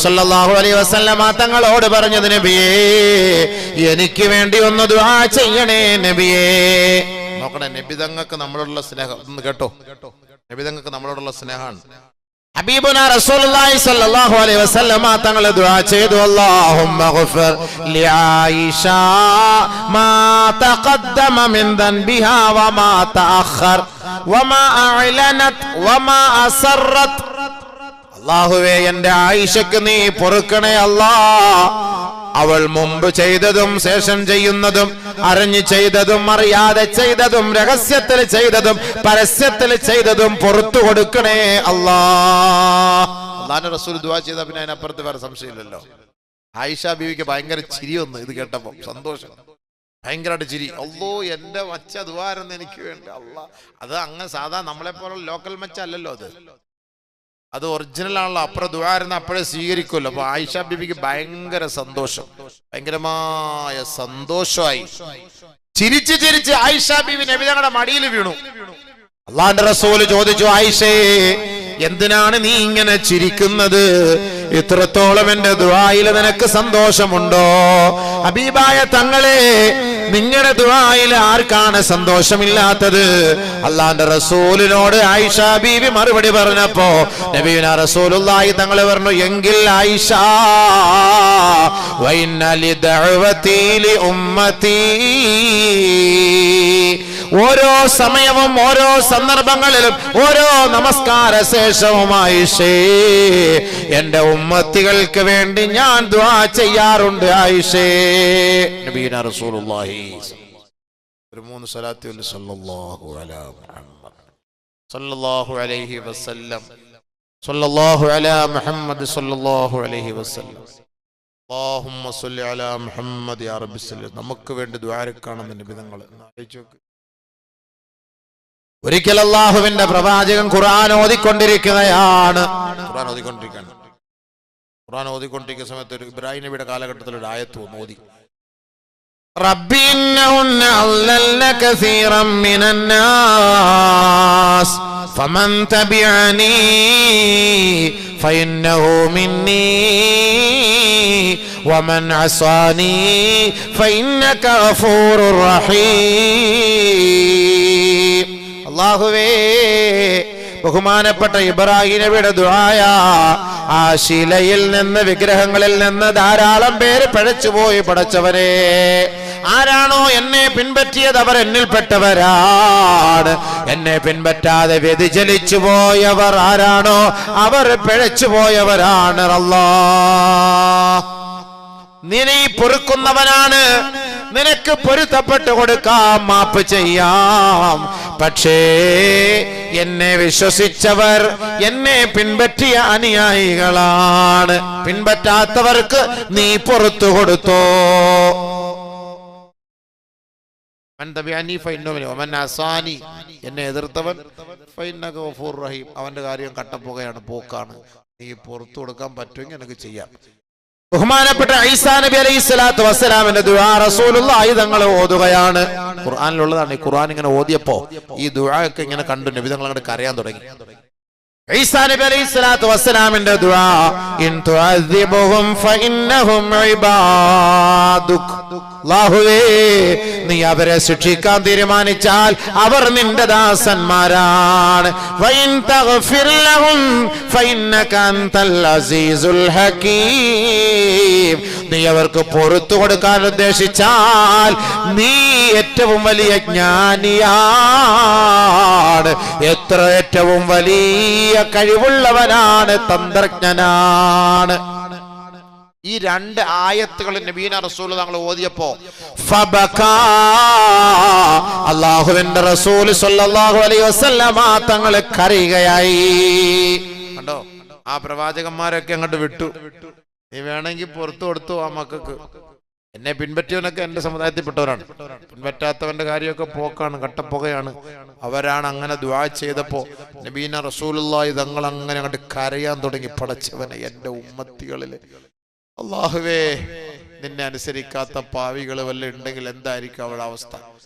സ്വല്ലല്ലാഹു അലൈഹി വസല്ലമ തങ്ങളോട് പറഞ്ഞത് നബിയേ എനിക്ക് വേണ്ടി ഒന്ന് ദുആ ചെയ്യണേ നബിയേ. നോക്കണേ നബി തങ്ങൾക്ക് നമ്മളോടുള്ള സ്നേഹം കേട്ടോ കേട്ടോ. നബി തങ്ങൾക്ക് നമ്മളോടുള്ള സ്നേഹമാണ്. ഹബീബുന റസൂലുള്ളാഹി സ്വല്ലല്ലാഹു അലൈഹി വസല്ലമ തങ്ങളെ ദുആ ചെയ്തു. അല്ലാഹുമ്മ ഗഫർ ലിആയിഷ മാ മിൻ ദൻബിഹാ വമാ തഅഖർ വമാ അല്ലാഹുവേ എന്റെ ആയിഷക്ക് നീ പൊറുക്കണേ അല്ലാ അവൾ മുമ്പ് ചെയ്തതും ശേഷം ചെയ്യുന്നതും അറിഞ്ഞു ചെയ്തതും അറിയാതെ ചെയ്തതും രഹസ്യത്തിൽ ചെയ്തതും പരസ്യത്തിൽ ചെയ്തതും പുറത്തു കൊടുക്കണേ അല്ലാ. റസൂൽ ദുവാ ചെയ്ത പിന്നെ അതിനപ്പുറത്ത് വേറെ സംശയമില്ലല്ലോ. ആയിഷ ബീവിക്ക് ഭയങ്കര ചിരി ഒന്ന് ഇത് കേട്ടപ്പോ. സന്തോഷം. ഭയങ്കരമായിട്ട് ചിരി. അല്ലോ എന്റെ മച്ച ദുവാരെന്ന് എനിക്ക് വേണ്ടി. അല്ല അത് അങ്ങ് സാധാ നമ്മളെ പോലെ ലോക്കൽ മച്ച അല്ലല്ലോ അത്. അത് ഒറിജിനൽ ആണല്ലോ. അപ്പുറം ദുആരുന്ന അപ്പോഴേ സ്വീകരിക്കുമല്ലോ. അപ്പൊ ആയിഷ ബിബിക്ക് ഭയങ്കര സന്തോഷം. ഭയങ്കരമായ സന്തോഷമായി. ചിരിച്ച് ചിരിച്ച് ആയിഷ ബിബി തങ്ങളുടെ മടിയിൽ വീണു. അള്ളാന്റെ റസൂൽ ചോദിച്ചു ആയിഷേ എന്തിനാണ് നീ ഇങ്ങനെ ചിരിക്കുന്നത്? ഇത്രത്തോളം എന്റെ ദുബായിൽ നിനക്ക് സന്തോഷമുണ്ടോ? അബീബായ തങ്ങളെ നിങ്ങളുടെ ദുബായിൽ ആർക്കാണ് സന്തോഷമില്ലാത്തത്? അള്ളാന്റെ റസൂലിനോട് ആയിഷ ബീവി മറുപടി പറഞ്ഞപ്പോ നബീന റസൂലുള്ളാഹി തങ്ങൾ പറഞ്ഞു എങ്കിൽ ആയിഷ വൈനലി ഉമ്മത്തീ ഓരോ സമയവും ഓരോ സന്ദർഭങ്ങളിലും ഓരോ നമസ്കാര ശേഷവുമായി എന്റെ ഉമ്മത്തികൾക്ക് വേണ്ടി ഞാൻ ദ്വാ ചെയ്യാറുണ്ട് ആയിഷേ. റസൂലുള്ളാഹി. മൂന്ന് സല്ലല്ലാഹു സല്ലല്ലാഹു അലൈഹി വസല്ലം. സല്ലല്ലാഹു അലാ മുഹമ്മദ് സല്ലല്ലാഹു അലൈഹി വസല്ലം. അല്ലാഹുമ്മ സല്ലി അലാ യാ റബ്ബി സല്ലി. നമുക്ക് വേണ്ടി ദ്വാരക്കാണെന്ന് നിബിധങ്ങൾ. ഒരിക്കൽ അള്ളാഹുവിന്റെ പ്രവാചകൻ ഖുർആൻ ഓതിക്കൊണ്ടിരിക്കുകയാണ് ഖുർആൻ ഓതിക്കൊണ്ടിരിക്കുകയാണ് ഖുർആൻ ഓതിക്കൊണ്ടിരിക്കുന്ന സമയത്ത് ഒരു ഇബ്രാഹിം നബിയുടെ കാലഘട്ടത്തിൽ ഒരു ആയത്ത് വന്നു ഓതി رب إنهن أضللن كثيرا من الناس فمن تبعني فإنه مني ومن عصاني فإنك غفور رحيم അള്ളാഹുവേ. ബഹുമാനപ്പെട്ട ഇബ്രാഹിം നബിയുടെ ദുആയ? ആ ശിലയിൽ നിന്ന് വിഗ്രഹങ്ങളിൽ നിന്ന് ധാരാളം പേര് പഴച്ചുപോയി പടച്ചവരെ ആരാണോ എന്നെ പിൻപറ്റിയത്? അവർ എന്നിൽപ്പെട്ടവരാണ് എന്നെ പിൻപറ്റാതെ വ്യതിചലിച്ചു പോയവർ ആരാണോ? അവർ പിഴച്ചു പോയവരാണ് അല്ലാ നിന്നെ പൊറുക്കുന്നവനാണ്. നിനക്ക് പൊരുത്തപ്പെട്ട് കൊടുക്കാം മാപ്പ് ചെയ്യാം. പക്ഷേ എന്നെ വിശ്വസിച്ചവർ എന്നെ പിൻപറ്റിയ അനുയായികളാണ്. പിൻപറ്റാത്തവർക്ക് നീ പുറത്തു കൊടുത്തോ? എന്നെ എതിർത്തവൻ അവന്റെ കാര്യം കട്ടപ്പുകയാണ് പോക്കാണ്. നീ പുറത്തു കൊടുക്കാൻ പറ്റുമെങ്കിൽ എനിക്ക് ചെയ്യാം. ബഹുമാനപ്പെട്ട ഐസാ നബി അലൈഹി സ്വലാത്തു വസ്സലാമിന്റെ ദുആ റസൂലുള്ളാഹി തങ്ങൾ ഓതുകയാണ്. ഖുർആനിലുള്ളതാണ്. ഈ ഖുർആൻ ഇങ്ങനെ ഓതിയപ്പോ ഈ ദുആ ഒക്കെ ഇങ്ങനെ കണ്ടു നബി തങ്ങൾ അങ്ങോട്ട് കരയാൻ തുടങ്ങി. ഐസാ നബി അലൈഹി സ്വലാത്തു വസ്സലാമിന്റെ ദുആ ഇൻ തുഅദ്ദിബുഹും ഫഇന്നഹും ഇബാദുക്. അല്ലാഹുവേ നീ അവരെ ശിക്ഷിക്കാൻ തീരുമാനിച്ചാൽ അവർ നിന്റെ ദാസന്മാരാണ്. വഇൻ തഗ്ഫിർ ലഹും ഫഇന്നക അൻതൽ അസീസുൽ ഹകീം. നീ അവർക്ക് പുറത്തു കൊടുക്കാൻ ഉദ്ദേശിച്ചാൽ നീ ഏറ്റവും വലിയ ജ്ഞാനിയാണ്. എത്ര ഏറ്റവും വലിയ കഴിവുള്ളവനാണ് തന്ത്രജ്ഞനാണ്. ഈ രണ്ട് ആയത്തുകൾ നബീന റസൂൽ താങ്കൾ ഓതിയപ്പോ അള്ളാഹുവിന്റെ റസൂൽ സല്ലല്ലാഹു അലൈഹി വസല്ലമ കരയുകയായി. കണ്ടോ? ആ പ്രവാചകന്മാരൊക്കെ അങ്ങോട്ട് വിട്ടു. നീ വേണമെങ്കിൽ പുറത്തു കൊടുത്തു ആ മക്കൾക്ക്. എന്നെ പിൻപറ്റിയവനൊക്കെ എന്റെ സമുദായത്തിൽപ്പെട്ടവരാണ്. പിൻപറ്റാത്തവന്റെ കാര്യമൊക്കെ പോക്കാണ് കട്ടപ്പുകയാണ്. അവരാണ് അങ്ങനെ ദ്വാ ചെയ്തപ്പോ നബീന റസൂലുള്ളാഹി തങ്ങൾ അങ്ങനെ അങ്ങോട്ട് കരയാൻ തുടങ്ങി പടച്ചവനെ എന്റെ ഉമ്മത്തികളിൽ. അള്ളാഹുവേ നിന്നെ അനുസരിക്കാത്ത പാവികൾ വല്ല ഉണ്ടെങ്കിൽ എന്തായിരിക്കും അവളുടെ അവസ്ഥ?